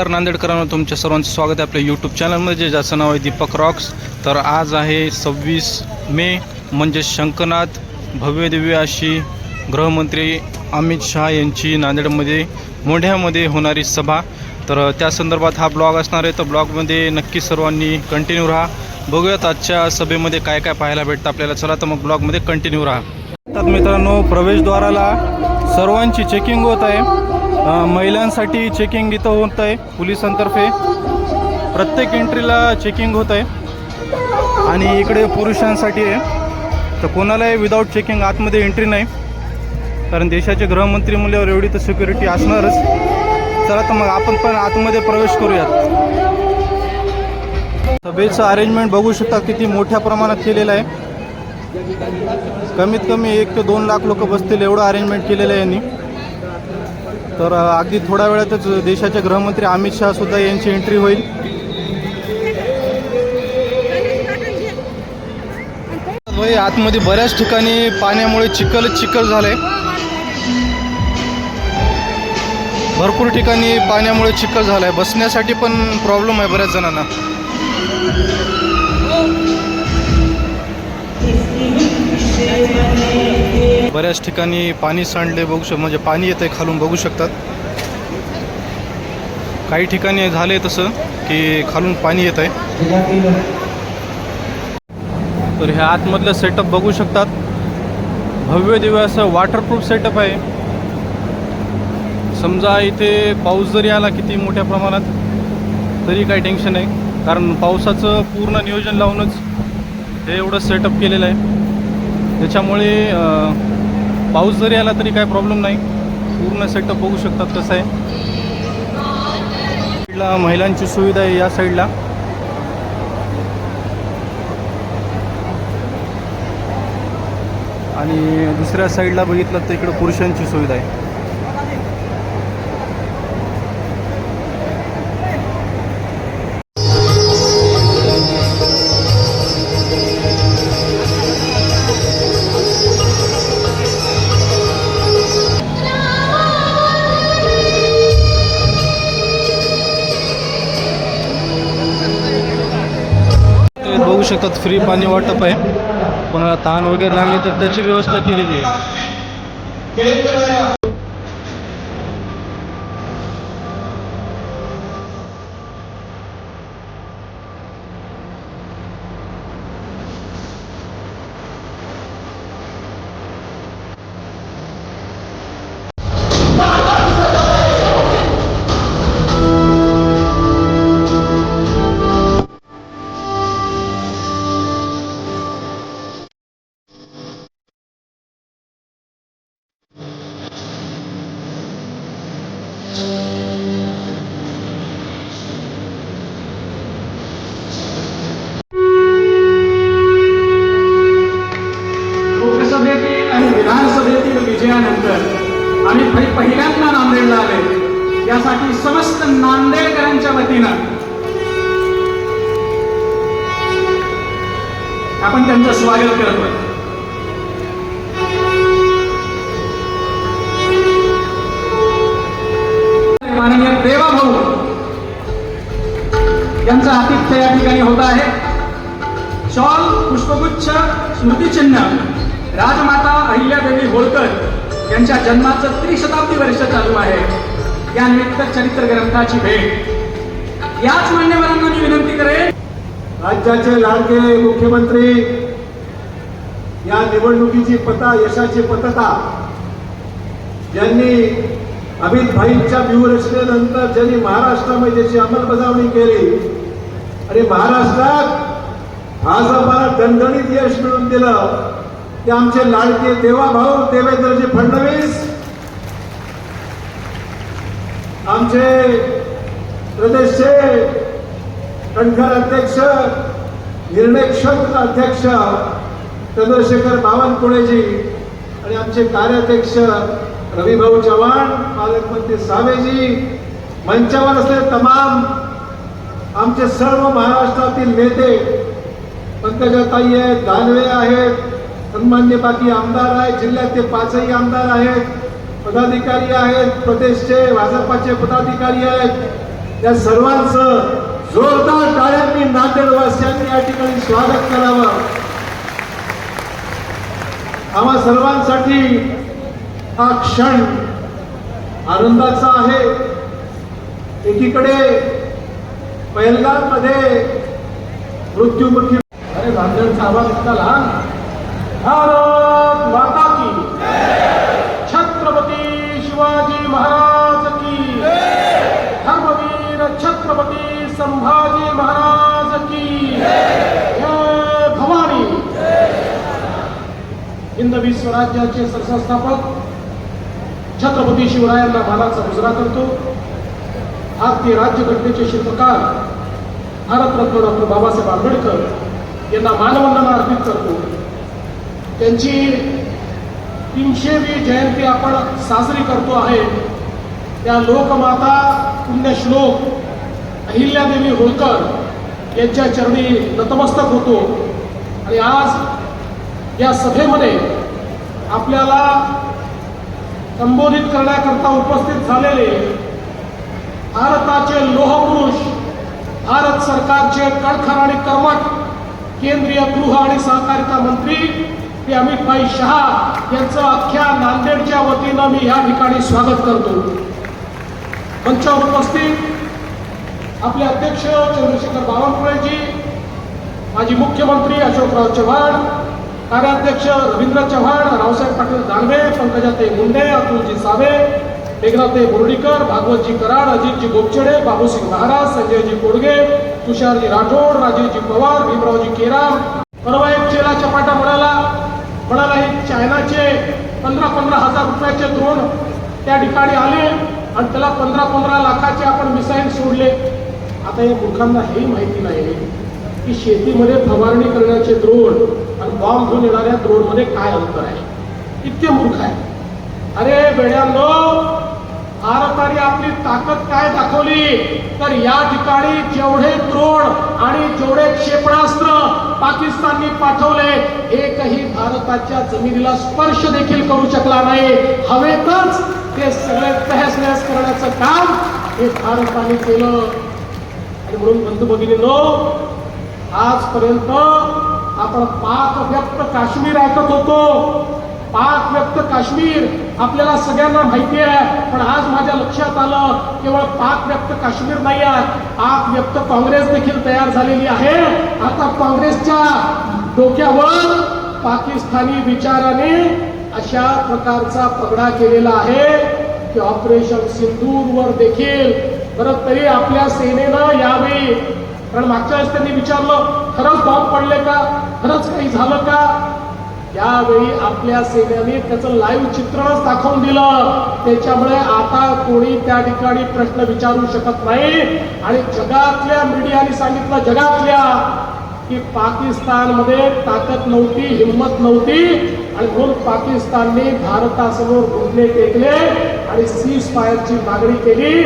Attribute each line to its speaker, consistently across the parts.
Speaker 1: नमस्कार नांदेडकरांनो तुमच्या सर्वांचं स्वागत आहे आपल्या यूट्यूब चॅनलमध्ये ज्याचं नाव आहे दीपक रॉक्स तर आज आहे सव्वीस मे म्हणजे शंकनाथ भव्य दिव्य अशी गृहमंत्री अमित शहा यांची नांदेडमध्ये मोढ्यामध्ये होणारी सभा. तर त्या संदर्भात हा ब्लॉग असणार आहे. तर ब्लॉगमध्ये नक्की सर्वांनी कंटिन्यू राहा. बघूयात आजच्या सभेमध्ये काय काय पाहायला भेटतं आपल्याला. चला तर मग ब्लॉगमध्ये कंटिन्यू राहा. तर मित्रांनो प्रवेशद्वाराला सर्वांची चेकिंग होत आहे. महिलांसाठी चेकिंग इथं होत आहे पोलिसांतर्फे. प्रत्येक एंट्रीला चेकिंग होत आहे. आणि इकडे पुरुषांसाठी आहे. तर कोणालाही विदाऊट चेकिंग आतमध्ये एंट्री नाही. कारण देशाचे गृहमंत्री मुल्यावर एवढी तर सिक्युरिटी असणारच. चला तर मग आपण पण आतमध्ये प्रवेश करूयात. सभेचं अरेंजमेंट बघू शकता किती मोठ्या प्रमाणात केलेलं आहे. कमीत कमी एक ते दोन लाख लोक बसतील एवढं अरेंजमेंट केलेलं आहे यांनी. तर अगदी थोड्या वेळातच देशाचे गृहमंत्री अमित शहा सुद्धा यांची एंट्री होईल. आतमध्ये बऱ्याच ठिकाणी पाण्यामुळे चिखल चिखल झालंय. भरपूर ठिकाणी पाण्यामुळे चिखल झालाय. बसण्यासाठी पण प्रॉब्लेम आहे बऱ्याच जणांना. बऱ्याच ठिकाणी पाणी सांडले बघू शक म्हणजे पाणी येतं आहे खालून बघू शकतात. काही ठिकाणी झाले तसं की खालून पाणी येत आहे तर ह्या आतमधलं सेटअप बघू शकतात. भव्य दिव्य असं वॉटरप्रूफ सेटअप आहे. समजा इथे पाऊस जरी आला किती मोठ्या प्रमाणात तरी काही टेन्शन नाही. कारण पावसाचं पूर्ण नियोजन लावूनच हे एवढं सेटअप केलेलं आहे. त्याच्यामुळे पाऊस जरी आला तरी काय प्रॉब्लेम नाही. पूर्ण सेटअप बघू शकतात कसं आहे. साईडला महिलांची सुविधा आहे या साईडला आणि दुसऱ्या साईडला बघितलं तर इकडं पुरुषांची सुविधा आहे. शकतात फ्री पाणी वाटप आहे. कोणाला ताण वगैरे लागली तर त्याची व्यवस्था केलेली आहे.
Speaker 2: त्यांचं स्वागत करतो माननीय देवाभाऊ यांचं आतिथ्य या ठिकाणी होत आहे. शॉल पुष्पगुच्छ स्मृतिचिन्ह राजमाता अहिल्यादेवी होळकर यांच्या जन्माचं त्रिशताब्दी वर्ष चालू आहे. यानिमित्त चरित्र ग्रंथाची भेट. याच मान्यवरांना मी विनंती करेन.
Speaker 3: राज्याचे लाडके मुख्यमंत्री या निवडणुकीची पता यशाची पतता ज्यांनी अमित भाईंच्या व्यूहरचनेनंतर ज्यांनी महाराष्ट्रामध्ये त्याची अंमलबजावणी केली आणि महाराष्ट्रात भाजपाला दणदणीत यश मिळवून दिलं ते आमचे लाडके देवा भाऊ देवेंद्रजी फडणवीस आमचे प्रदेशचे कणखर अध्यक्ष निर्णयक्षम अध्यक्ष चंद्रशेखर बावनकुळेजी आणि आमचे कार्याध्यक्ष रविभाऊ चव्हाण पालकमंत्री सावेजी मंचावर असलेले तमाम आमचे सर्व महाराष्ट्रातील नेते पंकजाताई आहेत दानवे आहेत सन्मान्य बाकी आमदार आहेत जिल्ह्यातले पाचही आमदार आहेत पदाधिकारी आहेत प्रदेशचे भाजपाचे पदाधिकारी आहेत. त्या सर्वांचं जोरदार टाळ्यांनी नांदेडवासियांनी या ठिकाणी स्वागत करावं. आम्हा सर्वांसाठी हा क्षण आनंदाचा आहे. एकीकडे पहिल्यांमध्ये मृत्युमुखी
Speaker 2: अरे नांदेडचा आवाज इतका लहान भारत माता हिंदवी स्वराज्याचे सरसंस्थापक छत्रपती शिवरायांना मानाचा गुजरा करतो. भारतीय राज्यघटनेचे शिल्पकार भारतरत्न डॉक्टर बाबासाहेब आंबेडकर यांना मानवंदना अर्पित करतो. त्यांची तीनशेवी जयंती आपण साजरी करतो आहे. त्या लोकमाता पुण्यश्लोक अहिल्यादेवी होळकर यांच्या चरणी नतमस्तक होतो. आणि आज या सभेमध्ये आपल्याला संबोधित करण्याकरता उपस्थित झालेले भारताचे लोहपुरुष भारत सरकारचे कणखर आणि कर्मठ केंद्रीय गृह आणि सहकारिता मंत्री श्री अमितभाई शहा यांचं अख्ख्या नांदेडच्या वतीनं मी या ठिकाणी स्वागत करतो. मंच उपस्थित आपले अध्यक्ष चंद्रशेखर बावनकुळेजी माजी मुख्यमंत्री अशोकराव चव्हाण कार्याध्यक्ष रवींद्र चव्हाण रावसाहेब पाटील दानवे पंकजाते मुंडे अतुलजी सावे मेघनाथाई बोर्डीकर भागवतजी कराड अजितजी गोपचडे बाबूसिंग महाराज संजयजी कोडगे तुषारजी राठोड राजेशजी पवार भीमरावजी केराम परवा एक चेला चपाटा म्हणाला म्हणाला हे चायनाचे पंधरा पंधरा हजार रुपयाचे ड्रोन त्या ठिकाणी आले आणि त्याला पंधरा पंधरा लाखाचे आपण मिसाईल सोडले आता या मूर्खांना हे माहिती नाही की शेतीमध्ये फवारणी करण्याचे द्रोण आणि बॉम्ब घेऊन येणाऱ्या द्रोणमध्ये काय अंतर आहे? इतके मूर्ख आहे अरे बेड्यांनो भारताने आपली ताकद काय दाखवली? तर या ठिकाणी जेवढे द्रोण आणि जेवढे क्षेपणास्त्र पाकिस्तानने पाठवले एकही भारताच्या जमिनीला स्पर्श देखील करू शकला नाही. हवेतच ते सगळे तहस नहस करण्याचं काम हे भारताने केलं. आणि म्हणून बंधू भगिनीनो आजपर्यंत आपण पाक व्यक्त काश्मीर ऐकत होतो. पाक व्यक्त काश्मीर आपल्याला सगळ्यांना माहिती आहे. पण आज माझ्या लक्षात आलं केवळ पाक व्यक्त काश्मीर नाही आहे. पाक व्यक्त काँग्रेस देखील तयार झालेली आहे. आता काँग्रेसच्या डोक्यावर पाकिस्तानी विचाराने अशा प्रकारचा पगडा केलेला आहे की ऑपरेशन सिंदूरवर देखील. परत तरी आपल्या सेनेनं यावेळी कारण मागच्या वेळेस त्यांनी विचारलं खरंच बॉम्ब पडले का? खरंच काही झालं का? यावेळी आपल्या सेनेने त्याचं लाईव्ह चित्रणच दाखवून दिलं. त्याच्यामुळे आता कोणी त्या ठिकाणी प्रश्न विचारू शकत नाही. आणि जगातल्या मीडियाने सांगितलं जगातल्या की पाकिस्तानमध्ये ताकद नव्हती हिंमत नव्हती. आणि म्हणून पाकिस्तानने भारतासमोर गुन्हे टेकले आणि सीज फायरची मागणी केली.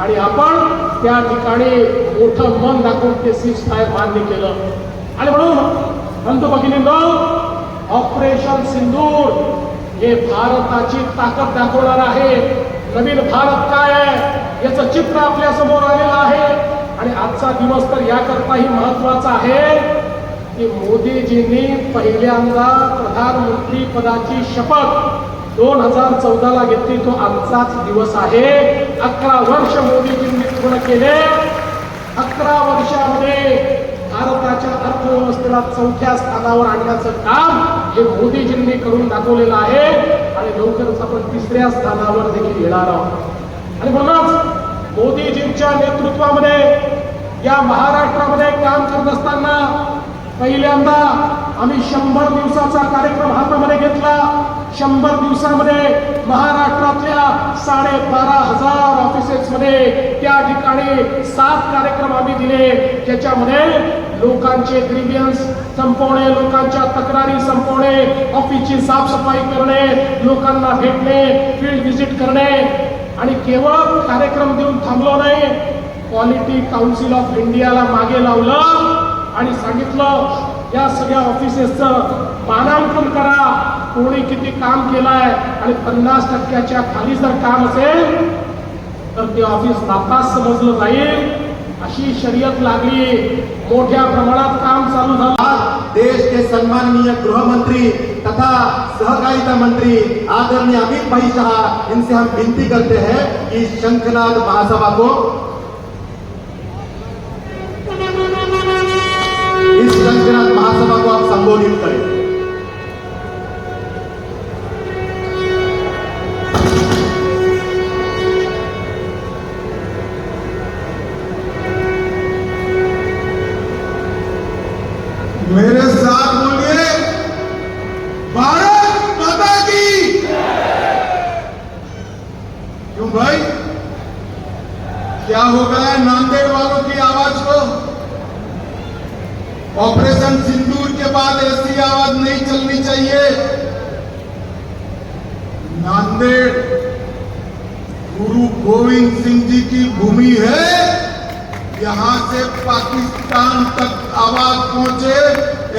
Speaker 2: आणि आपण त्या ठिकाणी मोठं मन दाखवून ते सीज फायर मान्य केलं. आणि म्हणून बंधू भगिनींनो ऑपरेशन सिंदूर हे भारताची ताकद दाखवणार आहे. नवीन भारत काय आहे? याचं चित्र आपल्यासमोर आलेलं आहे. आणि आजचा दिवस तर याकरताही महत्त्वाचा आहे. की मोदीजींनी पहिल्यांदा प्रधानमंत्री पदाची शपथ दोन हजार चौदाला घेतली. तो आजचाच दिवस आहे. अकरा वर्ष मोदीजींनी पूर्ण केले अकरा वर्षामध्ये भारताच्या अर्थव्यवस्थेला चौथ्या स्थानावर आणण्याचं काम हे मोदीजींनी करून दाखवलेलं आहे आणि लवकरच आपण तिसऱ्या स्थानावर देखील येणार आहोत. आणि म्हणूनच मोदीजींच्या नेतृत्वामध्ये या महाराष्ट्रामध्ये काम करत असताना पहिल्यांदा आम्ही शंभर दिवसाचा कार्यक्रम हातामध्ये घेतला. शंभर दिवसामध्ये महाराष्ट्रातल्या साडेबारा हजार ऑफिस ठिकाणी सात कार्यक्रम आम्ही दिले. ज्याच्यामध्ये लोकांचे ग्रीवियन्स संपवणे लोकांच्या तक्रारी संपवणे ऑफिसची साफसफाई करणे लोकांना भेटणे फील्ड व्हिजिट करणे. आणि केवळ कार्यक्रम देऊन थांबलो नाही क्वालिटी काउन्सिल ऑफ इंडियाला मागे लावलं आणि सांगितलं या सगळ्या ऑफिसेसचं मानांकन करा. कोणी किती काम केलंय आणि पन्नास टक्क्याच्या खाली जर काम असेल
Speaker 4: तर ते ऑफ़िस नापास समजलं जाईल. अशी शर्यत लागली. मोठ्या प्रमाणात काम चालू झालं.
Speaker 3: देश के सम्माननीय गृह मंत्री तथा सहकारिता मंत्री आदरणीय अमित भाई शाह, इनसे हम विनती करते हैं कि शंखनाद महासभा को इस शंखनाद महासभा को आप संबोधित करें।
Speaker 5: मेरे साथ बोलिए, भारत माता की। क्यों भाई? क्या हो गया नांदेड़ वालों की आवाज़ को? ऑपरेशन सिंदूर के बाद ऐसी आवाज़ नहीं चलनी चाहिए। नांदेड़ गुरु गोविंद सिंह जी की भूमि है। यहाँ से पाकिस्तान तक आवाज़ पहुँचे,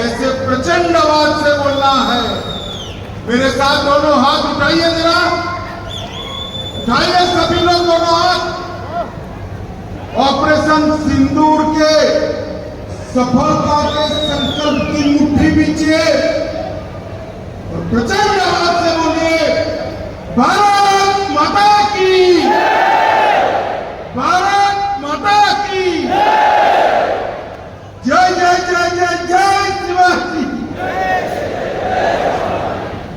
Speaker 5: ऐसे प्रचंड आवाज़ से बोलना है। मेरे साथ दोनों हाथ उठाइए जरा। उठाइए सभी लोग दोनों हाथ। ऑपरेशन सिंदूर के सफलता के संकल्प की मुट्ठी बीचिए और प्रचंड आवाज़ से बोलिए, भारत माता की भारत माता की जय जय जय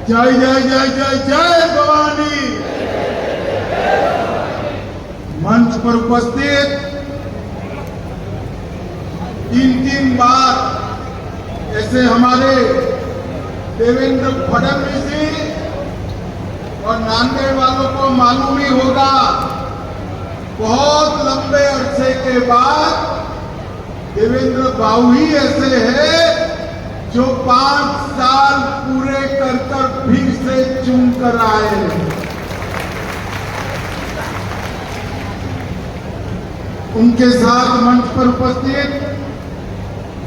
Speaker 5: जय जय जय जय जय भवानी मंच पर उपस्थित तीन तीन बार ऐसे हमारे देवेंद्र फडणवीस जी और नांदेड़ वालों को मालूम ही होगा बहुत लंबे अरसे के बाद देवेंद्र बाबू ही ऐसे हैं जो पाँच साल पूरे कर कर फिर से चुन कर आए उनके साथ मंच पर उपस्थित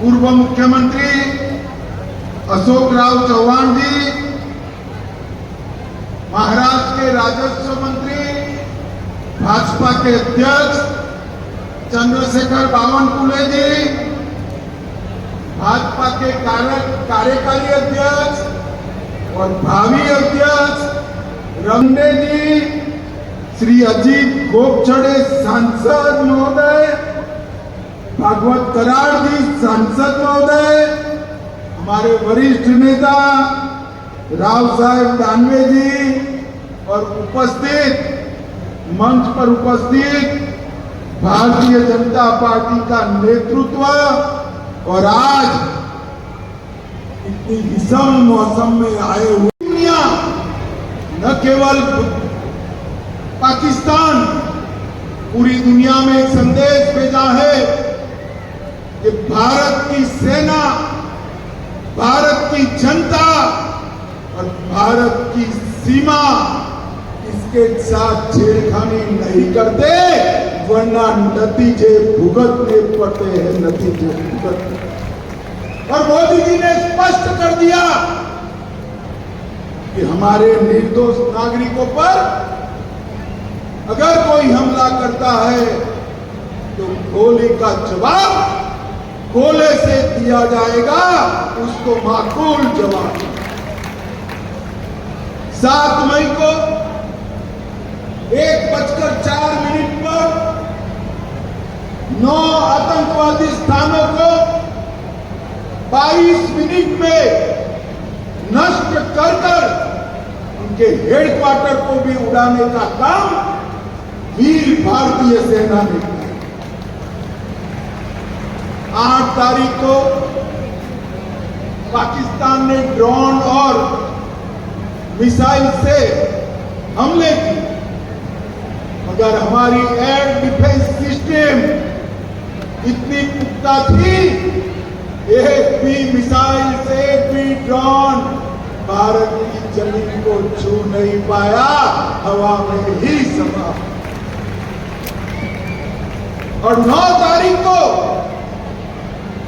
Speaker 5: पूर्व मुख्यमंत्री अशोक राव चौहान जी, महाराष्ट्र के राजस्व मंत्री, भाजपा के अध्यक्ष चंद्रशेखर बावनकुले जी, भाजपा के कार्यकारी अध्यक्ष और भावी अध्यक्ष रमने जी, श्री अजीत गोपछड़े सांसद महोदय, भागवत कराड़ जी सांसद महोदय, हमारे वरिष्ठ नेता राव साहेब दानवे जी और उपस्थित, मंच पर उपस्थित भारतीय जनता पार्टी का नेतृत्व और आज इतनी विषम मौसम में आए हुए दुनिया, न केवल पाकिस्तान, पूरी दुनिया में एक संदेश भेजा है कि भारत की सेना, भारत की जनता और भारत की सीमा इसके साथ छेड़खानी नहीं करते। वरना नतीजे भुगतने पड़ते हैं नतीजे भुगतने और मोदी जी ने स्पष्ट कर दिया कि हमारे निर्दोष नागरिकों पर अगर कोई हमला करता है तो गोली का जवाब गोले से दिया जाएगा, उसको माकूल जवाब। सात मई को एक बजकर चार मिनट पर नौ आतंकवादी स्थानों को 22 मिनट में नष्ट कर कर उनके हेडक्वार्टर को भी उड़ाने का काम वीर भारतीय सेना ने किया। आठ तारीख को पाकिस्तान ने ड्रोन और मिसाइल से हमले किए। मगर हमारी एयर डिफेंस सिस्टम इतनी पुख्ता थी, एक भी मिसाइल से भी ड्रोन भारत की ज़मीन को छू नहीं पाया, हवा में ही समा। और 9 तारीख को,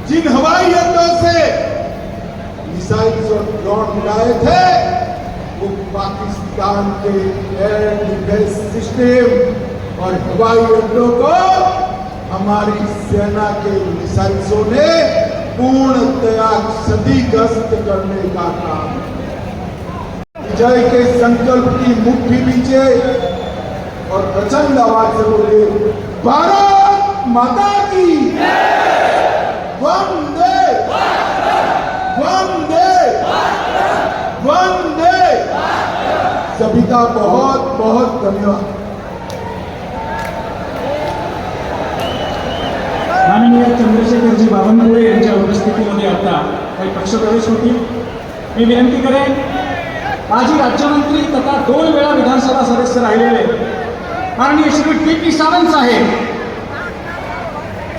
Speaker 5: जिन हवाई अड्डों से मिसाइल्स और ड्रोन मिलाए थे, वो पाकिस्तान के एयर डिफेंस सिस्टम और हवाई अड्डों को हमारी सेना के मिसाइल्सों ने पूर्णतया क्षतिग्रस्त करने का काम विजय के संकल्प की मुट्ठी नीचे और प्रचंड आवाज़ से बोले भारत माता की वंदे! वंदे! वंदे! सभी का बहुत बहुत धन्यवाद।
Speaker 6: माननीय चंद्रशेखरजी बावनकुळे यांच्या उपस्थितीमध्ये आता काही पक्षप्रवेश होतील. मी विनंती करेन माजी राज्यमंत्री तथा दोन वेळा विधानसभा सदस्य राहिलेले माननीय श्री टी पी सावंत साहेब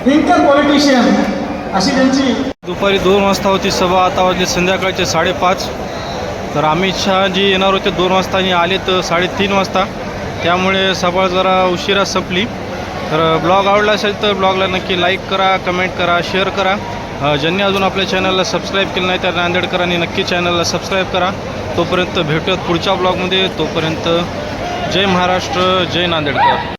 Speaker 6: थिंकर पॉलिटिशियन अशी त्यांची
Speaker 1: दुपारी दोन वाजता होती सभा आता वाजले संध्याकाळचे साडेपाच. तर अमित शहाजी येणार होते दोन वाजता आणि आले तर साडेतीन वाजता. त्यामुळे सभा जरा उशिरा संपली. तर ब्लॉग आवडला असेल तर ब्लॉगला नक्की लाईक करा कमेंट करा शेअर करा. ज्यांनी अजून आपल्या चॅनलला सबस्क्राईब केलं नाही त्या नांदेडकरांनी नक्की चॅनलला सबस्क्राईब करा. तोपर्यंत भेटूयात पुढच्या ब्लॉगमध्ये. तोपर्यंत जय महाराष्ट्र जय नांदेडकर.